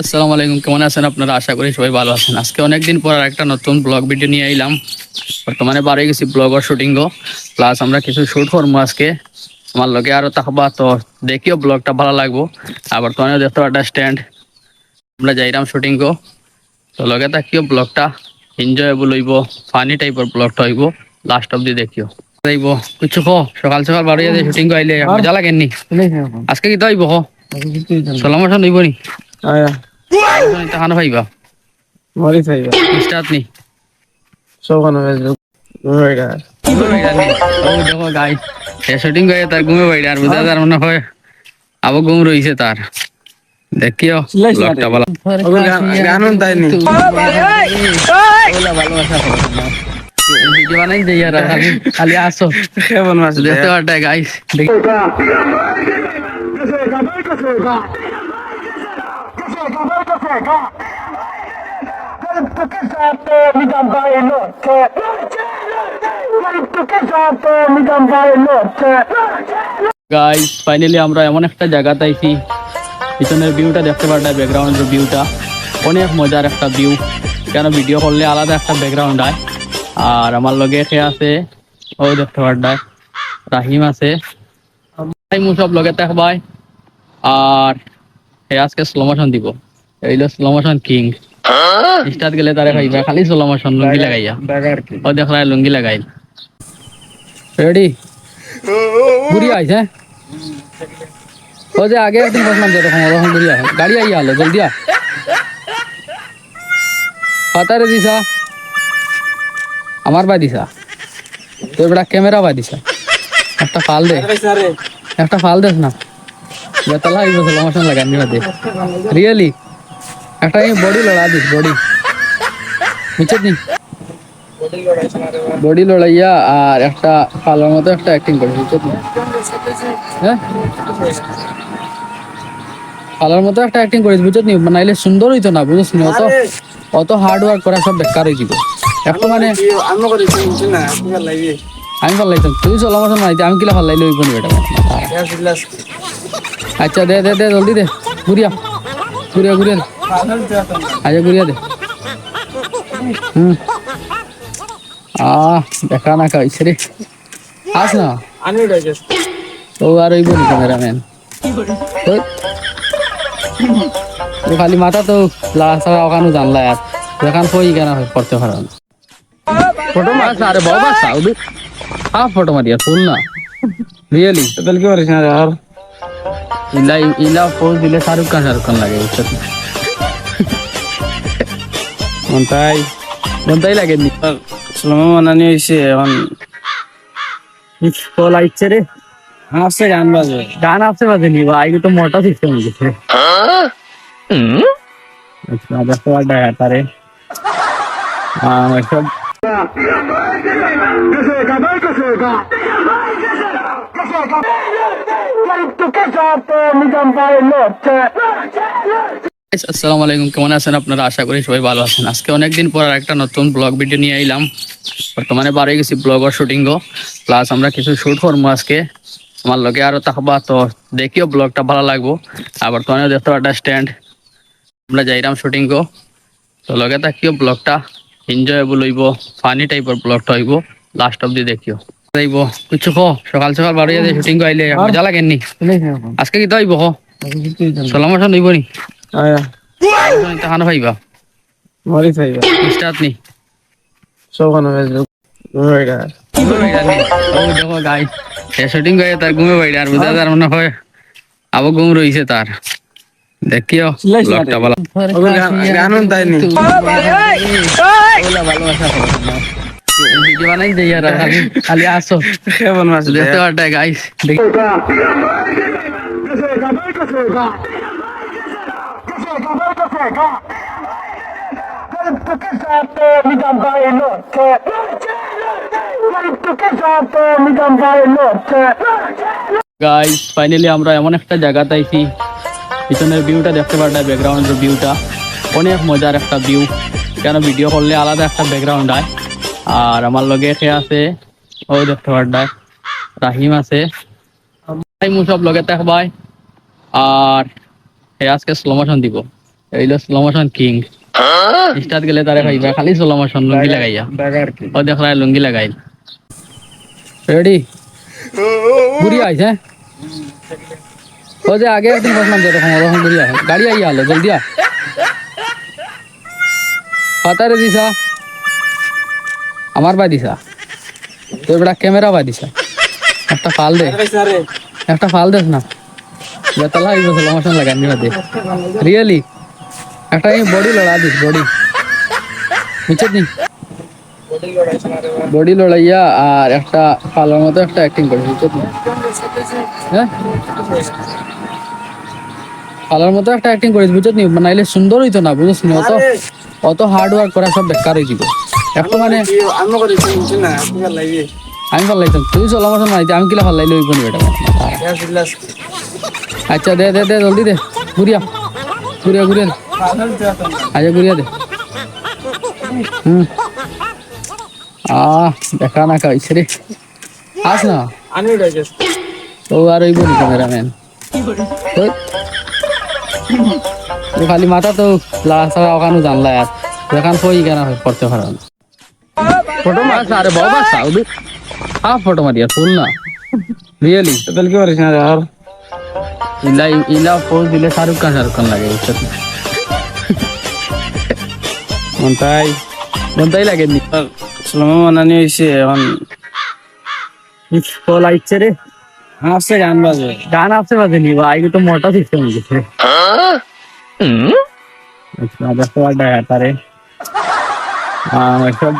আসসালামু আলাইকুম কেমন আছেন আপনারা? আশা করি সবাই ভালো আছেন। আজকে অনেকদিন পর একটা নতুন ব্লগ ভিডিও নিয়ে এলাম। বর্তমানে বাড়ি গেছি ব্লগ আর শুটিংও প্লাস আমরা কিছু শুট করব আজকে। আমার লোকে আরও থাকবা, তো দেখিও ব্লগটা ভালো লাগবো। আর বর্তমানে দেখতে পাটা স্ট্যান্ড আমরা যাইলাম শুটিংও তো লগে থাকিও ব্লগটা এনজয়েবল হইব ফানি টাইপের ব্লগটা হইব লাস্ট অব্দি দেখিও। যাইব কিছু খো সকাল সকাল বাড়ি যাতে শুটিং আইলে মজা লাগেননি? আজকে কি তো খো সোলা মশন হইব নি খানা পাইবা মরি চাইবা স্টার্ট নি? সবখানে ফেসবুক শুটিং করে তার ঘুমে বাইরে আর বুঝা তার মনে হয় আবো ঘুম রইছে তার। দেখিও লোকটা ভালো গানন তাই নি। ভিডিও বানাই দে ইয়ার খালি আসো। কেমন মাছ দেখতে পাটা গাইস গাইস ফাইনালি আমরা এমন একটা জায়গাতে তাইছি পিছনের ভিউটা দেখতে পারটা ব্যাকগ্রাউন্ডের ভিউটা অনেক মজার একটা ভিউ কেন ভিডিও করলে আলাদা একটা ব্যাকগ্রাউন্ড হয়। আর আমার লগে সে আছে ও দেখতে পারটায় রাহিম আছে। সব লগে থাকবাই আর সে আজকে স্লো মোশন দিব। এইলো স্লো মোশন কিং স্টার্ট গেলে তারে খাইবা খালি স্লো মোশন লুঙ্গি লাগাইয়া। ও দেখলা লুঙ্গি লাগাই রেডি ঘুরি আইছে। ও যে আগে একদিন বসলাম যেরকম ওরকম ঘুরি আয় গাড়ি আইয়া হলো জলদি আ পাতারে দিছা আমার বাই দিছা তোর বেটা ক্যামেরা বাই দিছা একটা ফাল দে। একটা ফাল দেস না বেতলা আইব মশন লাগানি দে রিয়েলি একটা বডি লড়া দিস বডি বুঝছিস নি বডি লড়াইয়া আর একটা ফালের মতো একটা অ্যাক্টিং করে বুঝছিস নি হ্যাঁ? ফালার মতো একটা অ্যাক্টিং করিস বুঝছিস নি নাইলে সুন্দর হইতো না বুঝছিস নি অত অত হার্ড ওয়ার্ক করা সব বেকার হয়ে যাবে। একটু মানে আমি করি শুনছি না কিবার লাগি আমি ভালো লাগতাম। তুই চলা মতো নাই আমি কিলা ভালো লাগলে ওই কোন বেটা আচ্ছা দে দে দে জলদি দে। ঘুরিয়া ঘুরিয়া ঘুরিয়া দে। আচ্ছা ঘুরিয়া দে। হুম। আহ দেখা না খাইছে রে। আস না। ও আর ওই বলি? ক্যামেরাম্যান খালি মাথা তো লাড়া ছাড়া ওখানে জানলা আর দেখান কই কেন করতে পারো না। ফটো মার আরে বাবা সাউদি। হ্যাঁ ফটো মারিয়া ফুল না। রিয়েলি তাহলে কি করিস না আর? ইলা ইলা পোজ দিলে শাহরুখ খান শাহরুখ খান লাগে বুঝছ? মন তাই? মনটাই লাগে নি। সুলমা মানানি হয়েছে এখন ইচ্ছে রে। आपसे गान बाजे गान आपसे बाजे नहीं भाई तो मोटा আসসালামু আলাইকুম, কেমন আছেন আপনারা? আশা করি সবাই ভালো আছেন। আজকে অনেকদিন পর একটা নতুন ব্লগ ভিডিও নিয়ে এলাম। বর্তমানে বাড়ি গেছি ব্লগ আর শুটিংও প্লাস আমরা কিছু শুট করব আজকে। আমার লগে আরও থাকবা তো দেখিও ব্লগটা ভালো লাগবো। আর বর্তমানে দেখতে একটা স্ট্যান্ড আমরা যাইলাম শুটিংও তো লগে থাকিও ব্লগটা এনজয়েবল হইব ফানি টাইপের ব্লগটা হইব। লাস্ট অব্দি দেখিও। যাইব। কিছু খো সকাল সকাল বাড়ি যাতে শুটিং আইলে মজা লাগেননি? আজকে কি তো হইব খো সোলা মশন হইব নি? খানা পাইবা মরি চাইবা স্টার্ট নি? সবখানে ফেসবুক দেখো এ শুটিং করে তার ঘুমে বাইরে আর বুঝা যার মনে হয় আবার ঘুম রইছে তার। দেখিও লকটা ভালো আনন্দ তাইনি। ভিডিও বানাই দেই আর খালি আসো। কেমন মাছ দেখতে পারটা গাইস দেখি। Thank you. গাইস ফাইনালি আমরা এমন একটা জায়গাতে আইছি পিছনের ভিউটা দেখতে পারটা ব্যাকগ্রাউন্ডের ভিউটা অনেক মজার একটা ভিউ কেন ভিডিও করলে আলাদা একটা ব্যাকগ্রাউন্ড হয়। আর আমার লগে কে আছে, ও দেখতে পারডায় রাহিম আছে। মুসব লগে থাকবাই আর হে আজকে স্লোমোশন দিব। এইলো স্লোমোশন কিং স্টার্ট গেলে তারে ভাইবা খালি স্লো মোশন লুঙ্গি লাগাইয়া ও দেখলা লুঙ্গি লাগাই। রেডি বুড়ি আইছে ও যে আগে একদিন বসলাম যেরকম ওরকম বুড়ি আয় গাড়ি আইয়া হলো জলদি আ পাতারে দিছা। আমার বাই দিছা। তোর বেটা ক্যামেরা বাই দিছা। একটা ফাল দে। একটা ফাল দেস না। বেতলা এই বসে লমাশন লাগানি বাদে রিয়েলি একটা বডি লড়া দিস বডি বুঝছিস নি? বডি লড়াইয়া আর একটা ফালার মতো একটা অ্যাক্টিং করিস, বুঝছিস নি? হ্যাঁ? ফালার মতো একটা অ্যাক্টিং করিস, বুঝছিস নি? নাইলে সুন্দর হইতো না বুঝছিস নি? অত অত হার্ড ওয়ার্ক করা সব বেকার হয়ে যাব। একটু মানে আমি ভালো লাগতাম তুই চলা মতো নাই আমি কিলা ভালো লাগলে ওই কোন বেটা। আচ্ছা দে দে দে, জলদি দে, ঘুরিয়া। ঘুরিয়া ঘুরিয়া দে। আচ্ছা ঘুরিয়া দে। হুম। আহ, দেখা না খাইছে রে। আস না। ও আর ওই বলি ক্যামেরাম্যান। তো খালি মাথা তো লাড়া ওখানে জানলা আর। দেখান কই কেন করতে পারো না। ফটো মার আরে বাবা সাউদি আ ফটো মারিয়া ফুল না। রিয়েলি তাহলে কি করিস না আর ইলা ইলা পোজ দিলে শাহরুখ খান শাহরুখ খান লাগে বুঝছ মন তাই মনটাই লাগে নি সালামা মানানি হয়েছে এখন ফল আইছে রে আসছে গান বাজে গান আসছে বাজে নি ভাই তো মোটা সিস্টেম হয়ে গেছে আচ্ছা দেখো আর ডায়াটারে আহ সব